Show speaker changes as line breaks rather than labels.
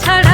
잘